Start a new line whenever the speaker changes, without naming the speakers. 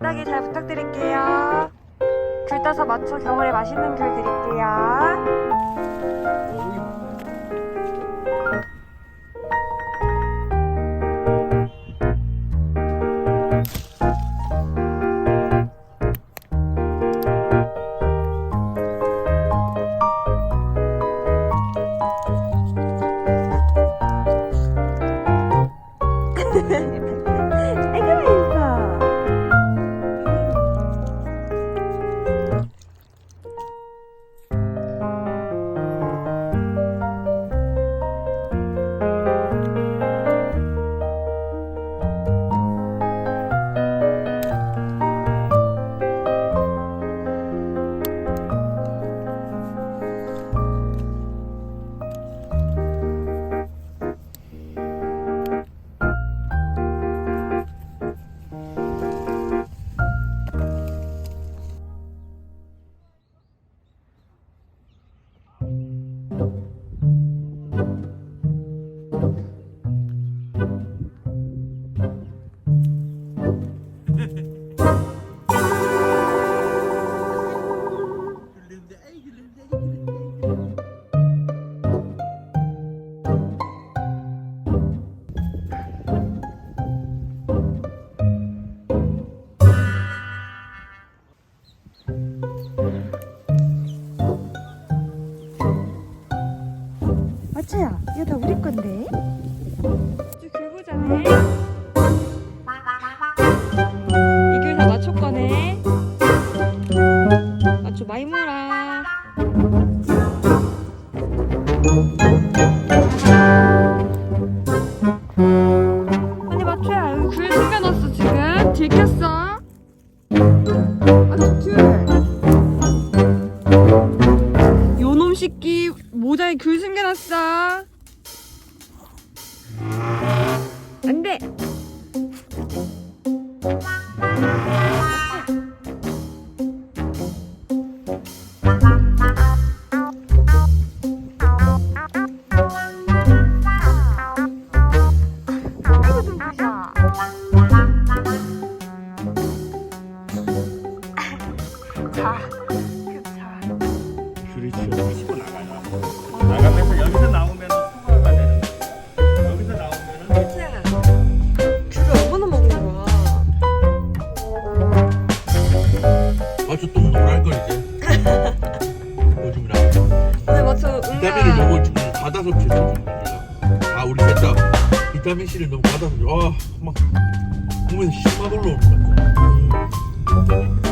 따기 잘 부탁드릴게요. 귤 따서 맞춰 겨울에 맛있는 귤 드릴게요. 마차야, 이거 다 우리 건데. 귤 보자네. 이귤 다 마초 거네. 많이 물어. 아니 여기 귤 숨겨놨어 지금. 들켰어. 마초 귤. 놈 새끼 모자에 귤 숨겨놨어. 안 돼. 자.
튀어 치고 나가요. 나가면서 여기서 나오면 통화가 되는 거예요. 여기서 나오면은
귤을 얼마나 먹은 거야?
아주 동동할 걸 이제. 요즘이라
오늘 마초
비타민을 너무 지금 과다 섭취 했어 지금. 아 우리 셋다 비타민 C를 너무 과다 섭취. 아막 몸에서 씹막 올라오는 것 같아.